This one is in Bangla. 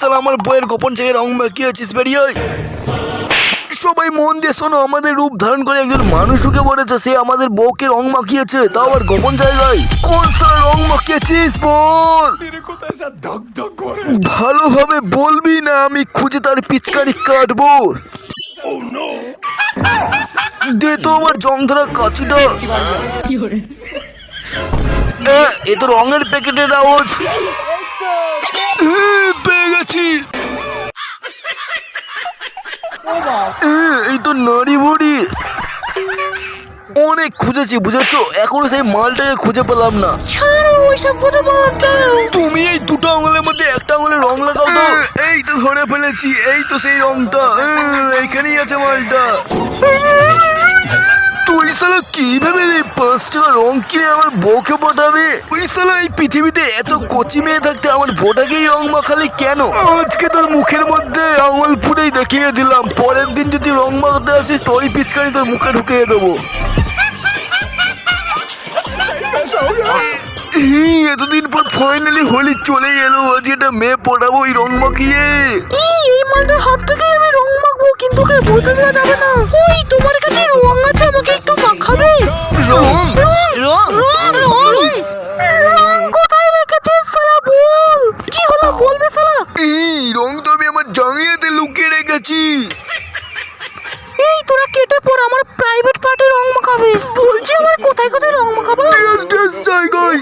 সালা আমার বইয়ের গোপন জায়গায় রং মাখিয়েছিস বেরিয়ে সবাই মন দিয়ে শোনো আমাদের রূপ ধারণ করে একজন মানুষ ঢুকে পড়েছে সে আমাদের বউকে রং মাখিয়েছে তাও আবার গোপন জায়গায়। কোন সালা রং মাখিয়েছিস বল? ভালোভাবে বলবি না আমি খুঁজে তার পিচকারি কাটবো। দে তো আমার জং ধরা কাছিটা এ, এ তো রঙের প্যাকেটের আওয়াজ। এ, পেয়ে গেছি এ, এই তো নারী বুড়ি অনেক খুঁজেছি বুঝেছ? এখনও সেই মালটাকে খুঁজে পেলাম না। ছাড়ো ওইসব কথা বাদ দাও। তুমি এই দুটো আঙুলের মধ্যে একটা আঙুলে রং লাগাও তো। এই তো ধরে ফেলেছি এই তো সেই রংটা। এইখানেই আছে মালটা। তুই সালা কি এই পাঁচ রং কিনে আমার বউকে পাঠাবে? ওই সালা এই পৃথিবীতে এত কচি মেয়ে থাকতে আমার বউটাকেই রং মাখালি কেন? আজকে তোর মুখের মধ্যে আঙুল ফুটেই দেখিয়ে দিলাম। পরের দিন যদি রং মাখাতে আসিস, তোরই পিচকারি তোর মুখে ঢুকিয়ে দেবো। এতদিন পর ফাইনালি হোলি চলে এলো আজকে একটা মেয়ে পড়াবো ওই রং মাখিয়ে। এই মালটার হাত থেকে আমি রং মাখবো, কিন্তু ওকে বলতে দেওয়া যাবে না। ওই, তোমার কাছে রং আছে, আমাকে একটু রেখেছি এই তোরা কেটে পড় আমার প্রাইভেট পার্টে রং মাখাবে। বলছি আমার কোথায় কোথায় রং মাখাবো? টেস্ট টেস্ট জায়গায়।